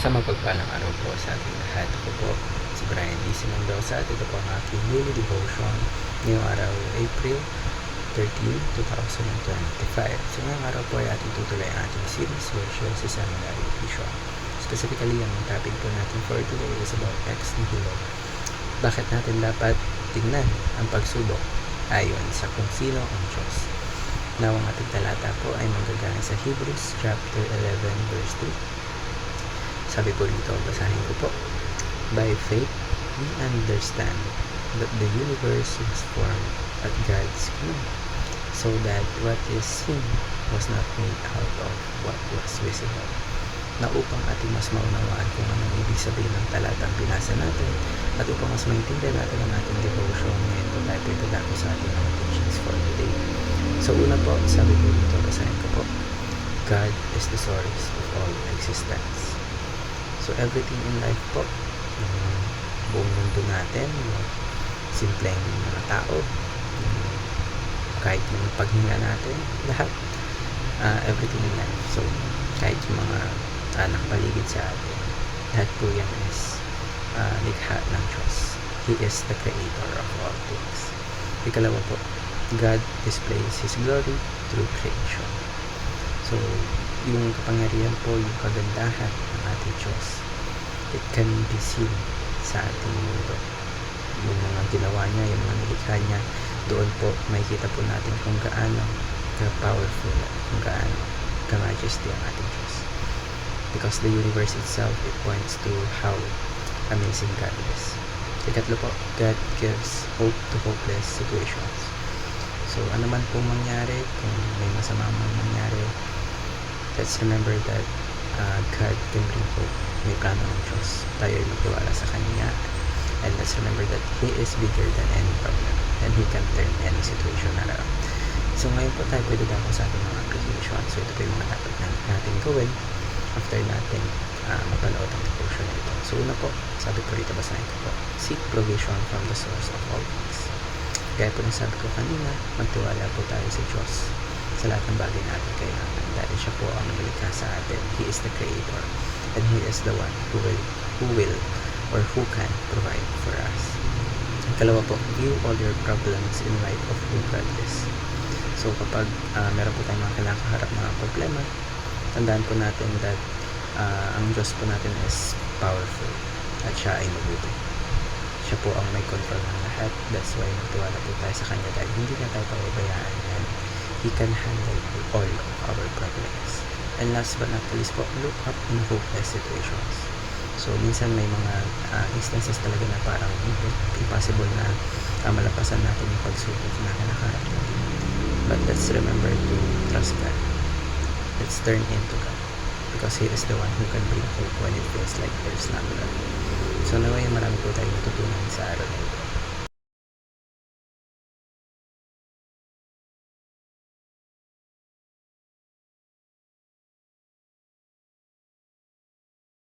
Sa mapagpalang araw po sa ating lahat. Ako po si Brian D. Mendoza at ito po ang aking daily devotion ngayong araw April 13, 2025. So ngayong araw po ay ating tutuloy ang ating series version sa Seminary Vision. Specifically, ang topic po natin for today is about ex nihilo. Bakit natin dapat tingnan ang pagsubok ayon sa kung sino ang Diyos. Now, ang ating talata po ay manggagaling sa Hebrews chapter 11 verse 3. Sabi po dito, basahin ko po. By faith, we understand that the universe was formed at God's command, so that what is seen was not made out of what was visible. Na upang ating mas maunawaan kung anong ibig sabihin ng talatang binasa natin at upang mas maintindihan natin ang ating devotion ngayon po tayo po itadako sa ating mga teachings for today. So una po, sabi po dito, basahin ko po. God is the source of all existence. So everything in life po, yung buong mundo natin, yung simpleng mga tao, kahit yung paghinga natin, lahat, uh, everything in life. So kahit yung mga uh, nakapaligid sa atin, lahat po yan is uh, likha ng Diyos. He is the creator of all things. Ikalawa po, God displays His glory through creation. So, yung kapangyarihan po, yung kagandahan ng ating Diyos, it can be seen sa ating mundo. Yung mga ginawa niya, yung mga nilikha niya, doon po makikita po natin kung gaano ka-powerful kung gaano ka-majesty ang ating Diyos. Because the universe itself, it points to how amazing God is. Ikatlo po, God gives hope to hopeless situations. So, ano man pong mangyari, kung may masama man mangyari, let's remember that uh, God can bring hope. May plano ng Diyos. Tayo ay magtiwala sa Kanya. And let's remember that He is bigger than any problem. And He can turn any situation around. So ngayon po tayo pwede dako sa ating mga application. So ito po yung mga dapat na natin gawin after natin uh, mapanood ang devotion na ito. So una po, sabi po rito basahin ko po, seek provision from the source of all things. Kaya po nang sabi ko kanina, magtiwala po tayo sa Diyos sa lahat ng bagay natin kailangan dahil siya po ang naglikha sa atin. He is the creator and He is the one who will, who will or who can provide for us. Kalawa po, view all your problems in light of who God is. So kapag uh, meron po tayong mga kinakaharap mga problema, tandaan po natin that uh, ang Diyos po natin is powerful at siya ay mabuti. Siya po ang may control ng lahat. That's why magtiwala po tayo sa Kanya dahil hindi na tayo pababayaan and He can handle all of our problems. And last but not least po, look up in hopeless situations. So, minsan may mga uh, instances talaga na parang impossible na uh, malampasan natin yung pagsubok na nakaharap natin. But let's remember to trust God. Let's turn into God. Because He is the one who can bring hope when it feels like there's none left. So naway marami po tayong natutunan sa araw na ito.